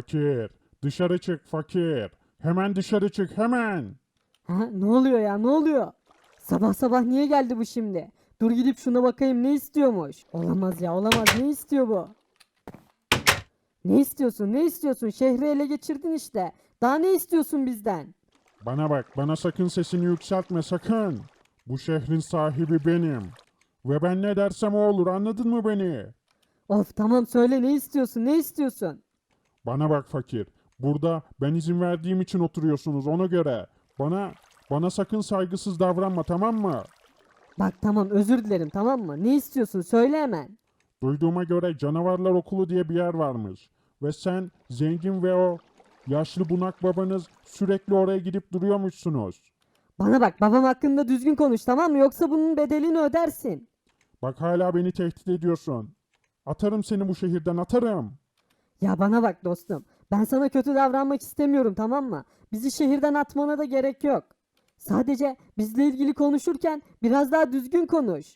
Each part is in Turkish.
Fakir, dışarı çık fakir. Hemen dışarı çık hemen. Ha, ne oluyor ya ne oluyor? Sabah sabah niye geldi bu şimdi? Dur gidip şuna bakayım ne istiyormuş. Olamaz ya olamaz ne istiyor bu? Ne istiyorsun ne istiyorsun? Şehri ele geçirdin işte. Daha ne istiyorsun bizden? Bana bak, bana sakın sesini yükseltme sakın. Bu şehrin sahibi benim. Ve ben ne dersem o olur anladın mı beni? Of tamam söyle ne istiyorsun ne istiyorsun? Bana bak fakir. Burada ben izin verdiğim için oturuyorsunuz ona göre. Bana bana sakın saygısız davranma tamam mı? Bak tamam özür dilerim tamam mı? Ne istiyorsun söyle hemen. Duyduğuma göre canavarlar okulu diye bir yer varmış. Ve sen zengin ve o yaşlı bunak babanız sürekli oraya gidip duruyormuşsunuz. Bana bak babam hakkında düzgün konuş tamam mı? Yoksa bunun bedelini ödersin. Bak hala beni tehdit ediyorsun. Atarım seni bu şehirden atarım. Ya bana bak dostum. Ben sana kötü davranmak istemiyorum tamam mı? Bizi şehirden atmana da gerek yok. Sadece bizle ilgili konuşurken biraz daha düzgün konuş.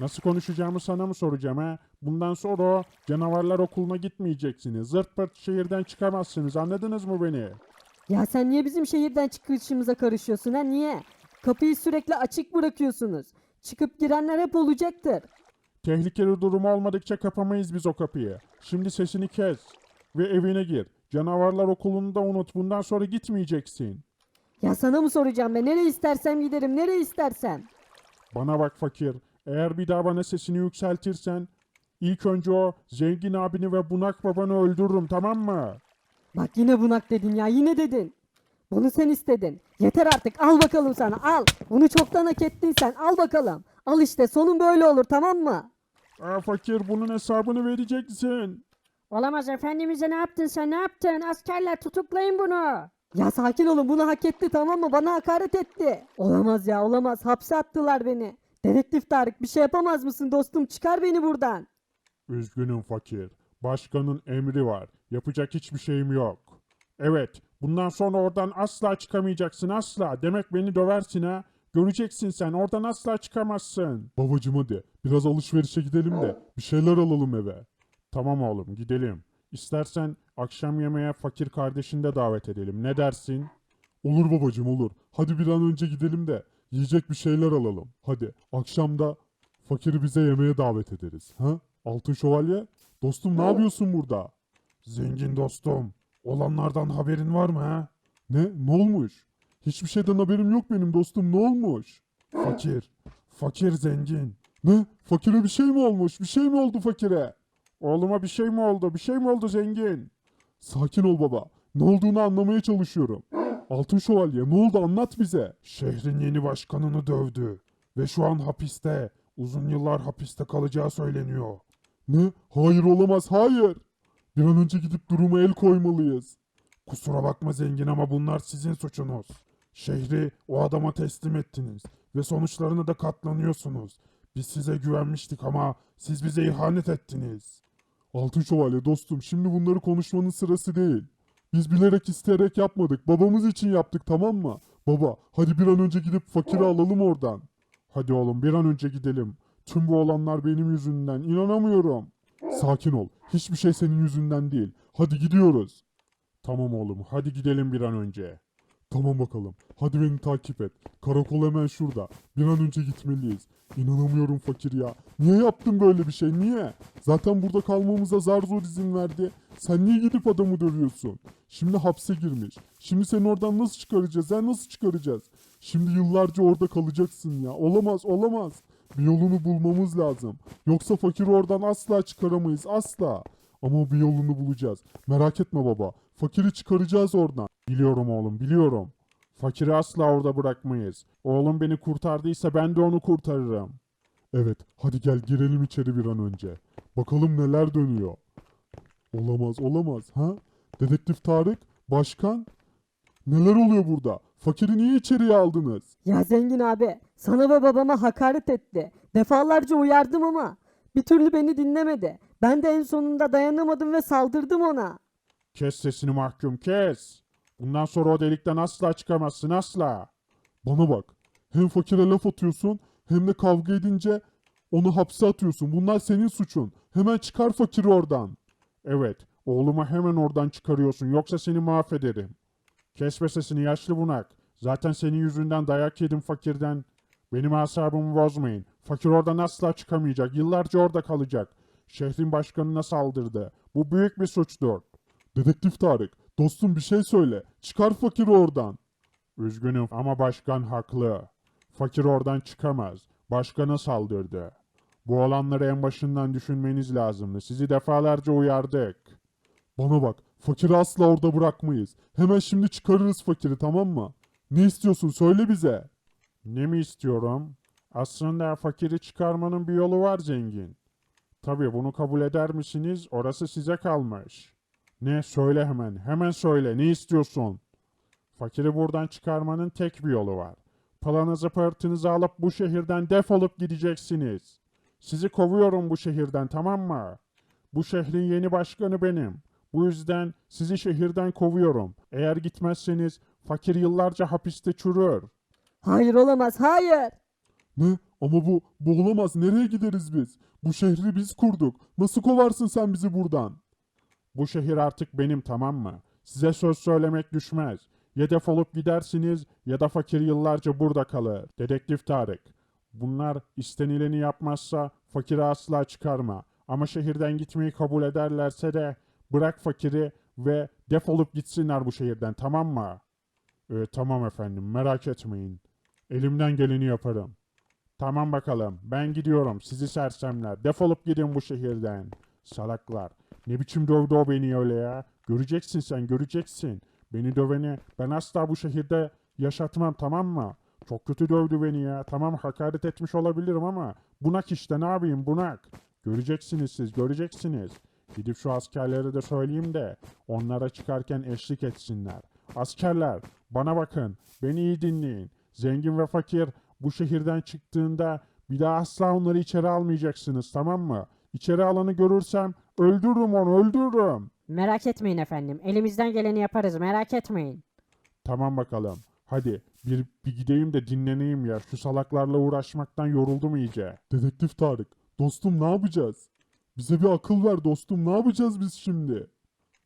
Nasıl konuşacağımı sana mı soracağım ha? Bundan sonra o canavarlar okuluna gitmeyeceksiniz. Zırt pırt şehirden çıkamazsınız anladınız mı beni? Ya sen niye bizim şehirden çıkışımıza karışıyorsun ha niye? Kapıyı sürekli açık bırakıyorsunuz. Çıkıp girenler hep olacaktır. Tehlikeli durum olmadıkça kapamayız biz o kapıyı. Şimdi sesini kes ve evine gir. Canavarlar okulunu da unut. Bundan sonra gitmeyeceksin. Ya sana mı soracağım ben? Nereye istersem giderim, nereye istersem. Bana bak fakir. Eğer bir daha bana sesini yükseltirsen ilk önce o zengin abini ve bunak babanı öldürürüm tamam mı? Bak yine bunak dedin ya, yine dedin. Bunu sen istedin. Yeter artık, al bakalım sana, al. Bunu çoktan hak ettin sen, al bakalım. Al işte, sonun böyle olur, tamam mı? Aa, fakir bunun hesabını vereceksin. Olamaz efendimize ne yaptın sen ne yaptın? Askerler tutuklayın bunu. Ya sakin olun, bunu hak etti tamam mı? Bana hakaret etti. Olamaz ya, olamaz. Hapse attılar beni. Dedektif Tarık, bir şey yapamaz mısın dostum? Çıkar beni buradan. Üzgünüm fakir. Başkanın emri var. Yapacak hiçbir şeyim yok. Evet, bundan sonra oradan asla çıkamayacaksın asla. Demek beni döversin ha. Göreceksin sen oradan asla çıkamazsın. Babacım hadi biraz alışverişe gidelim de bir şeyler alalım eve. Tamam oğlum gidelim. İstersen akşam yemeğe fakir kardeşini de davet edelim. Ne dersin? Olur babacım olur. Hadi bir an önce gidelim de yiyecek bir şeyler alalım. Hadi akşamda fakiri bize yemeğe davet ederiz. Ha? Altın şövalye? Dostum ne yapıyorsun burada? Zengin dostum. Olanlardan haberin var mı ha? Ne? Ne olmuş? Hiçbir şeyden haberim yok benim dostum. Ne olmuş? Fakir. Fakir zengin. Ne? Fakire bir şey mi olmuş? Bir şey mi oldu fakire? Oğluma bir şey mi oldu? Bir şey mi oldu zengin? Sakin ol baba. Ne olduğunu anlamaya çalışıyorum. Altın Şövalye ne oldu anlat bize. Şehrin yeni başkanını dövdü. Ve şu an hapiste. Uzun yıllar hapiste kalacağı söyleniyor. Ne? Hayır olamaz hayır. Bir an önce gidip duruma el koymalıyız. Kusura bakma zengin ama bunlar sizin suçunuz. Şehri o adama teslim ettiniz ve sonuçlarına da katlanıyorsunuz. Biz size güvenmiştik ama siz bize ihanet ettiniz. Altın Şövalye dostum şimdi bunları konuşmanın sırası değil. Biz bilerek isteyerek yapmadık. Babamız için yaptık tamam mı? Baba hadi bir an önce gidip fakiri alalım oradan. Hadi oğlum bir an önce gidelim. Tüm bu olanlar benim yüzümden. İnanamıyorum. Sakin ol. Hiçbir şey senin yüzünden değil. Hadi gidiyoruz. Tamam oğlum hadi gidelim bir an önce. Tamam bakalım. Hadi beni takip et. Karakol hemen şurada. Bir an önce gitmeliyiz. İnanamıyorum fakir ya. Niye yaptın böyle bir şey? Niye? Zaten burada kalmamıza zar zor izin verdi. Sen niye gidip adamı dövüyorsun? Şimdi hapse girmiş. Şimdi seni oradan nasıl çıkaracağız? Ha nasıl çıkaracağız? Şimdi yıllarca orada kalacaksın ya. Olamaz, olamaz. Bir yolunu bulmamız lazım. Yoksa fakiri oradan asla çıkaramayız. Asla. Ama bir yolunu bulacağız. Merak etme baba. Fakiri çıkaracağız oradan. Biliyorum oğlum, biliyorum. Fakiri asla orada bırakmayız. Oğlum beni kurtardıysa ben de onu kurtarırım. Evet, hadi gel girelim içeri bir an önce. Bakalım neler dönüyor. Olamaz, olamaz. Ha? Dedektif Tarık, başkan. Neler oluyor burada? Fakiri niye içeriye aldınız? Ya zengin abi, sana ve babama hakaret etti. Defalarca uyardım ama bir türlü beni dinlemedi. Ben de en sonunda dayanamadım ve saldırdım ona. Kes sesini mahkum, kes. Bundan sonra o delikten asla çıkamazsın, asla. Bana bak. Hem fakire laf atıyorsun hem de kavga edince onu hapse atıyorsun. Bunlar senin suçun. Hemen çıkar fakiri oradan. Evet, Oğlumu hemen oradan çıkarıyorsun yoksa seni mahvederim. Kesme sesini yaşlı bunak. Zaten senin yüzünden dayak yedim fakirden. Benim asabımı bozmayın. Fakir oradan asla çıkamayacak. Yıllarca orada kalacak. Şehrin başkanına saldırdı. Bu büyük bir suçtur. Dedektif Tarık, dostum bir şey söyle. Çıkar fakiri oradan. Üzgünüm ama başkan haklı. Fakir oradan çıkamaz. Başkana saldırdı. Bu olanları en başından düşünmeniz lazımdı. Sizi defalarca uyardık. Bana bak, fakiri asla orada bırakmayız. Hemen şimdi çıkarırız fakiri tamam mı? Ne istiyorsun söyle bize. Ne mi istiyorum? Aslında fakiri çıkarmanın bir yolu var zengin. Tabii bunu kabul eder misiniz? Orası size kalmış. Ne? Söyle hemen. Hemen söyle. Ne istiyorsun? Fakiri buradan çıkarmanın tek bir yolu var. Palanızı pırtınızı alıp bu şehirden defolup gideceksiniz. Sizi kovuyorum bu şehirden tamam mı? Bu şehrin yeni başkanı benim. Bu yüzden sizi şehirden kovuyorum. Eğer gitmezseniz fakir yıllarca hapiste çürür. Hayır olamaz hayır. Ne? Ama bu, bu olamaz. Nereye gideriz biz? Bu şehri biz kurduk. Nasıl kovarsın sen bizi buradan? Bu şehir artık benim tamam mı? Size söz söylemek düşmez. Ya defolup gidersiniz ya da fakir yıllarca burada kalır. Dedektif Tarık. Bunlar istenileni yapmazsa fakiri asla çıkarma. Ama şehirden gitmeyi kabul ederlerse de bırak fakiri ve defolup gitsinler bu şehirden tamam mı? Ee, tamam efendim merak etmeyin. Elimden geleni yaparım. Tamam bakalım. Ben gidiyorum. Sizi sersemler. Defolup gidin bu şehirden. Salaklar. Ne biçim dövdü o beni öyle ya. Göreceksin sen göreceksin. Beni döveni ben asla bu şehirde yaşatmam tamam mı? Çok kötü dövdü beni ya. Tamam hakaret etmiş olabilirim ama bunak işte ne yapayım bunak. Göreceksiniz siz göreceksiniz. Gidip şu askerlere de söyleyeyim de onlara çıkarken eşlik etsinler. Askerler bana bakın beni iyi dinleyin. Zengin ve fakir bu şehirden çıktığında bir daha asla onları içeri almayacaksınız tamam mı? İçeri alanı görürsem öldürürüm onu öldürürüm. Merak etmeyin efendim. Elimizden geleni yaparız merak etmeyin. Tamam bakalım. Hadi bir, bir gideyim de dinleneyim ya. Şu salaklarla uğraşmaktan yoruldum iyice. Dedektif Tarık, dostum ne yapacağız? Bize bir akıl ver dostum. Ne yapacağız biz şimdi?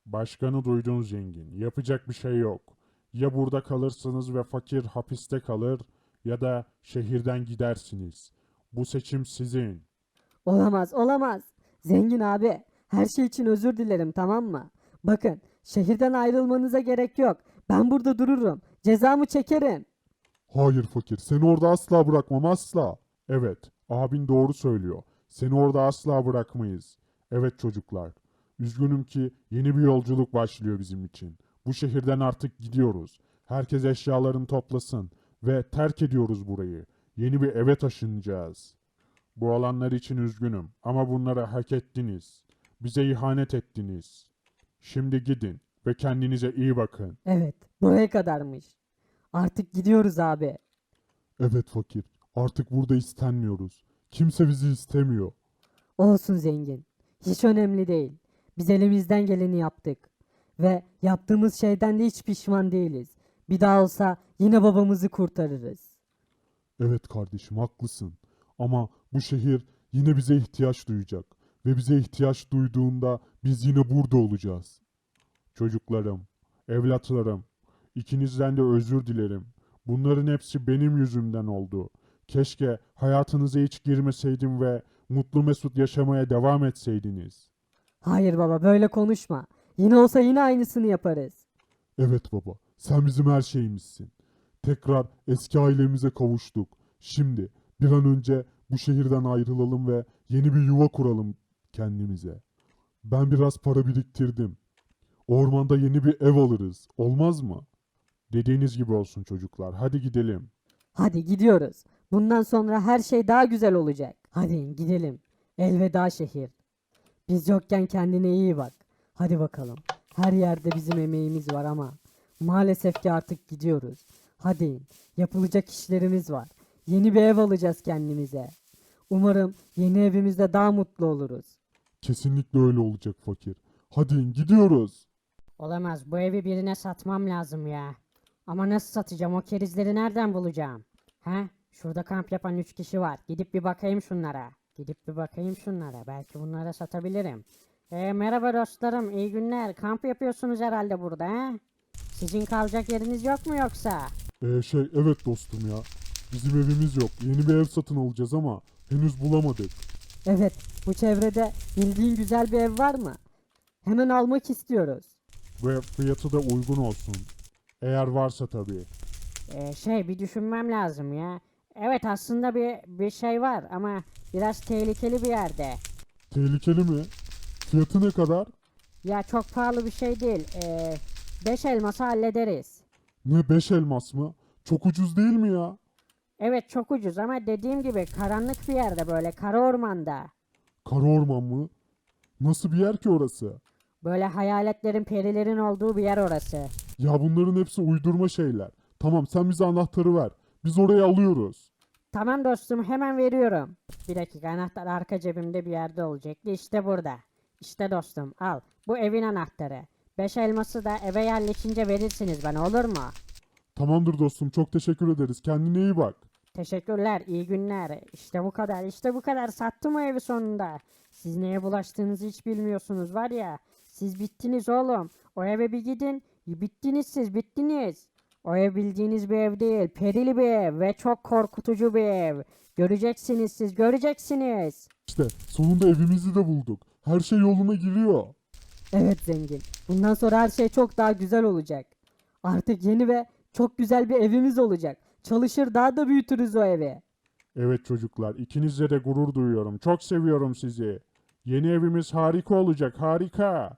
Başkanı duydun zengin. Yapacak bir şey yok. Ya burada kalırsınız ve fakir hapiste kalır ya da şehirden gidersiniz. Bu seçim sizin. Olamaz olamaz. Zengin abi her şey için özür dilerim tamam mı? Bakın şehirden ayrılmanıza gerek yok. Ben burada dururum. Cezamı çekerim. Hayır fakir, seni orada asla bırakmam asla. Evet, abin doğru söylüyor. Seni orada asla bırakmayız. Evet çocuklar, üzgünüm ki yeni bir yolculuk başlıyor bizim için. Bu şehirden artık gidiyoruz. Herkes eşyalarını toplasın ve terk ediyoruz burayı. Yeni bir eve taşınacağız. Bu olanlar için üzgünüm ama bunları hak ettiniz. Bize ihanet ettiniz. Şimdi gidin ve kendinize iyi bakın. Evet buraya kadarmış. Artık gidiyoruz abi. Evet fakir. Artık burada istenmiyoruz. Kimse bizi istemiyor. Olsun zengin. Hiç önemli değil. Biz elimizden geleni yaptık. Ve yaptığımız şeyden de hiç pişman değiliz. Bir daha olsa yine babamızı kurtarırız. Evet kardeşim haklısın. Ama bu şehir yine bize ihtiyaç duyacak. Ve bize ihtiyaç duyduğunda biz yine burada olacağız. Çocuklarım, evlatlarım, ikinizden de özür dilerim. Bunların hepsi benim yüzümden oldu. Keşke hayatınıza hiç girmeseydim ve mutlu mesut yaşamaya devam etseydiniz. Hayır baba böyle konuşma. Yine olsa yine aynısını yaparız. Evet baba, sen bizim her şeyimizsin. Tekrar eski ailemize kavuştuk. Şimdi bir an önce bu şehirden ayrılalım ve yeni bir yuva kuralım kendimize. Ben biraz para biriktirdim. Ormanda yeni bir ev alırız. Olmaz mı? Dediğiniz gibi olsun çocuklar. Hadi gidelim. Hadi gidiyoruz. Bundan sonra her şey daha güzel olacak. Hadi gidelim. Elveda şehir. Biz yokken kendine iyi bak. Hadi bakalım. Her yerde bizim emeğimiz var ama maalesef ki artık gidiyoruz. Hadi yapılacak işlerimiz var. Yeni bir ev alacağız kendimize. Umarım yeni evimizde daha mutlu oluruz. Kesinlikle öyle olacak fakir. Hadi gidiyoruz. Olamaz bu evi birine satmam lazım ya. Ama nasıl satacağım o kerizleri nereden bulacağım? He? Şurada kamp yapan 3 kişi var. Gidip bir bakayım şunlara. Gidip bir bakayım şunlara. Belki bunlara satabilirim. E, merhaba dostlarım, iyi günler. Kamp yapıyorsunuz herhalde burada, he? Sizin kalacak yeriniz yok mu yoksa? Ee, şey evet dostum ya. Bizim evimiz yok. Yeni bir ev satın alacağız ama henüz bulamadık. Evet bu çevrede bildiğin güzel bir ev var mı? Hemen almak istiyoruz. Ve fiyatı da uygun olsun. Eğer varsa tabii. E, şey, bir düşünmem lazım ya. Evet aslında bir, bir şey var ama biraz tehlikeli bir yerde. Tehlikeli mi? Fiyatı ne kadar? Ya çok pahalı bir şey değil. E, beş elması hallederiz. Ne 5 elmas mı? Çok ucuz değil mi ya? Evet çok ucuz ama dediğim gibi karanlık bir yerde böyle kara ormanda. Kara orman mı? Nasıl bir yer ki orası? Böyle hayaletlerin perilerin olduğu bir yer orası. Ya bunların hepsi uydurma şeyler. Tamam sen bize anahtarı ver. Biz orayı alıyoruz. Tamam dostum hemen veriyorum. Bir dakika anahtar arka cebimde bir yerde olacaktı. İşte burada. İşte dostum al. Bu evin anahtarı. Beş elması da eve yerleşince verirsiniz bana olur mu? Tamamdır dostum çok teşekkür ederiz. Kendine iyi bak. Teşekkürler, iyi günler. İşte bu kadar, işte bu kadar. Sattım o evi sonunda. Siz neye bulaştığınızı hiç bilmiyorsunuz var ya. Siz bittiniz oğlum. O eve bir gidin. Bittiniz siz, bittiniz. O ev bildiğiniz bir ev değil. Perili bir ev ve çok korkutucu bir ev. Göreceksiniz siz, göreceksiniz. İşte sonunda evimizi de bulduk. Her şey yoluna giriyor. Evet zengin. Bundan sonra her şey çok daha güzel olacak. Artık yeni ve çok güzel bir evimiz olacak. Çalışır daha da büyütürüz o evi. Evet çocuklar ikinizle de gurur duyuyorum. Çok seviyorum sizi. Yeni evimiz harika olacak harika.